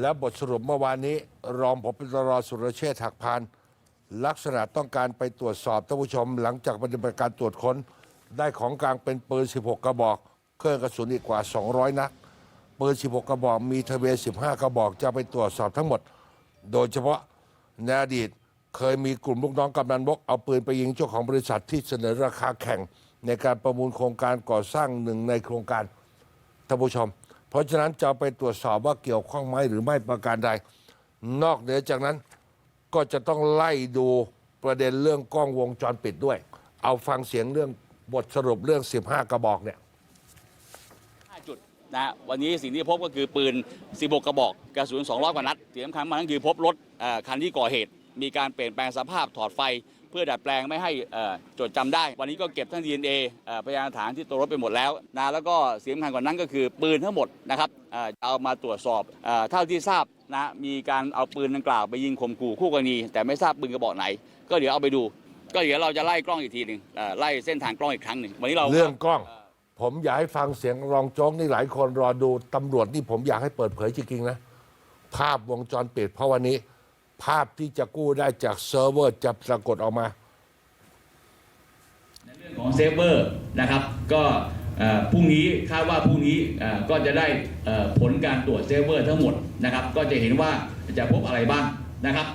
และบทสรุปเมื่อวานนี้ รองผบตรสุรเชษฐ์หักพาน ลักษณะต้องการไปตรวจสอบท่านผู้ชม หลังจากปฏิบัติการตรวจค้น ได้ของกลางเป็นปืน 16 กระบอก เครื่องกระสุนอีกกว่า 200 นัดปืน 16 กระบอก มีทะเบียน 15 กระบอกจะไปตรวจสอบทั้งหมด โดยเฉพาะในอดีตเคยมีกลุ่มลูกน้องกำนันบกเอาปืนไปยิงเจ้าของบริษัทที่เสนอราคาแข่ง ในการประมูลโครงการก่อสร้างหนึ่งในโครงการท่านผู้ชม เพราะฉะนั้นจะไปตรวจสอบว่าเกี่ยวข้องไหมหรือไม่ประการใด นอกเหนือจากนั้นก็จะต้องไล่ดูประเด็นเรื่องกล้องวงจรปิดด้วย เอาฟังเสียงเรื่องบทสรุปเรื่อง 15 กระบอกเนี่ย 5จุดนะฮะวันนี้สิ่งที่พบก็คือปืน 16 กระบอกกระสุน 200 กว่านัดที่สำคัญมากก็คือพบรถเอ่อคันที่ก่อเหตุ มีการเปลี่ยนแปลงสภาพถอดไฟ เพื่อดัดแปลงไม่ให้เอ่อจดจำได้ วันนี้ก็เก็บทั้ง DNA เอ่อพยานหลักฐานที่ตัวรถไปหมดแล้วนะแล้วก็สิ่งสำคัญกว่านั้นก็คือปืนทั้งหมดนะครับเอ่อเอามาตรวจสอบเอ่อเท่าที่ทราบนะมีการเอาปืนดังกล่าวไปยิงข่มขู่คู่กรณี แต่ไม่ทราบปืนกระบอกไหน ก็เดี๋ยวเอาไปดู ก็เดี๋ยวเราจะไล่กล้องอีกทีหนึ่งเอ่อไล่เส้นทางกล้องอีกครั้งหนึ่งวันนี้เราเรื่องกล้อง ผมอยากให้ฟังเสียงรองโจ๊กนี่หลายคนรอดูตำรวจนี่ผมอยากให้เปิดเผยจริงๆนะภาพวงจรปิดเพราะวันนี้ ภาพที่จะกู้ได้จากเซิร์ฟเวอร์จะปรากฏออกมา ในเรื่องของเซิร์ฟเวอร์นะครับ ก็พรุ่งนี้คาดว่าพรุ่งนี้ก็จะได้ผลการตรวจเซิร์ฟเวอร์ทั้งหมดนะครับ ก็จะเห็นว่าจะพบอะไรบ้างนะครับ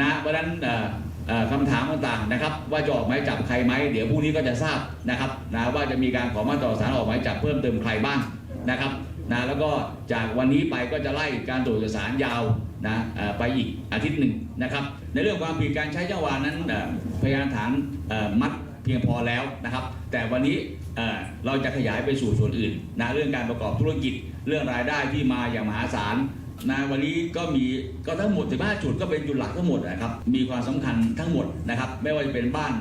นะเพราะฉะนั้นเอ่อเอ่อคำถามต่างๆนะครับ ว่าจะออกหมายจับใครไหมเดี๋ยวพรุ่งนี้ก็จะทราบนะครับนะว่าจะมีการขอมาต่อสารออกหมายจับเพิ่มเติมใครบ้างนะครับ นะแล้วก็จากวันนี้ไปก็จะไล่การตรวจเอกสารยาวนะไปอีกอาทิตย์หนึ่งนะครับ ในเรื่องความผิดการใช้จังหวะนั้นพยานฐานมัดเพียงพอแล้วนะครับ แต่วันนี้เราจะขยายไปสู่ส่วนอื่นนะเรื่องการประกอบธุรกิจเรื่องรายได้ที่มาอย่างมหาศาลนะวันนี้ก็มีก็ทั้งหมด15จุดก็เป็นจุดหลักทั้งหมดนะครับ มีความสำคัญทั้งหมดนะครับ ไม่ว่าจะเป็นบ้าน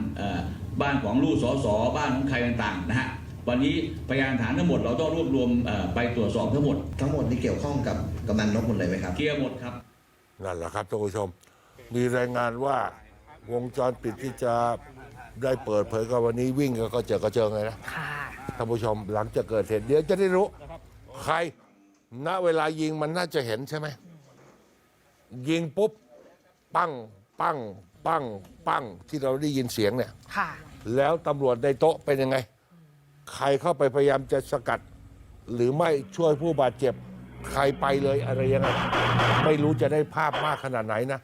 บ้านของลูกสสบ้านของใครต่างๆนะฮะ วันนี้พยานฐานทั้งหมดเราต้องรวบรวมเอ่อไปตรวจสอบทั้งหมด ทั้งหมดนี่เกี่ยวข้องกับกำนันนกหมดเลยไหมครับเคลียร์หมดครับ นั่นแหละครับท่านผู้ชม มีรายงานว่าวงจรปิดที่จะได้เปิดเผยกับวันนี้วิ่งก็เจอกระเจิงเลยนะค่ะท่านผู้ชมหลังจากเกิดเหตุเดี๋ยวจะได้รู้ ใครณเวลายิงมันน่าจะเห็นใช่ไหมยิงปุ๊บ ปั้ง ปั้ง ปั้ง ปั้ง ที่เราได้ยินเสียงเนี่ยค่ะแล้วตำรวจในโต๊ะเป็นยังไง ใครเข้าไปพยายามจะสกัด หรือไม่ช่วยผู้บาดเจ็บ ใครไปเลยอะไรยังไงไม่รู้จะได้ภาพมากขนาดไหนนะ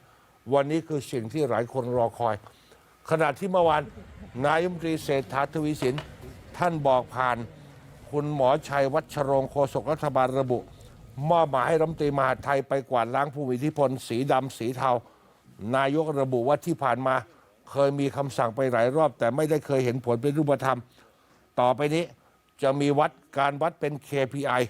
วันนี้คือสิ่งที่หลายคนรอคอย ขณะที่เมื่อวานนายมนตรีเศรษฐาทวีสิน ท่านบอกผ่าน คุณหมอชัยวัชรงค์โฆษกรัฐบาลระบุ มอบหมายให้รัฐมนตรีมหาดไทยไปกวาดล้างผู้มีอิทธิพลสีดำสีเทา นายกระบุว่าที่ผ่านมา เคยมีคำสั่งไปหลายรอบ แต่ไม่ได้เคยเห็นผลเป็นรูปธรรม ต่อไปนี้จะมีวัดการวัดเป็น KPI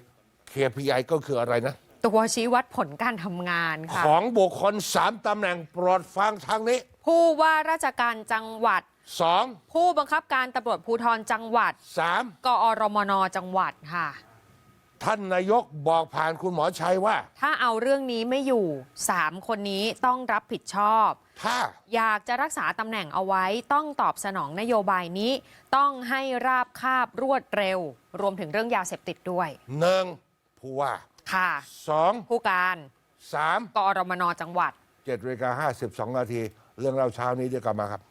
KPI ก็คืออะไรนะ ตัวชี้วัดผลการทำงานค่ะ ของบุคคลสามตำแหน่งโปรดฟังทางนี้ผู้ว่าราชการจังหวัด สองผู้บังคับการตำรวจภูธรจังหวัด สาม กอรมนจังหวัดค่ะ ท่านนายกบอกผ่านคุณหมอชัยว่า ถ้าเอาเรื่องนี้ไม่อยู่ 3 คนนี้ต้องรับผิดชอบ ถ้า อยากจะรักษาตำแหน่งเอาไว้ต้องตอบสนองนโยบายนี้ ต้องให้ราบคาบรวดเร็ว รวมถึงเรื่องยาเสพติดด้วยหนึ่งผู้ว่าค่ะสองผู้การสามกอรมนจังหวัดเจ็ดนาฬิกาห้าสิบสองนาที เรื่องเราเช้านี้เดี๋ยวกลับมาครับ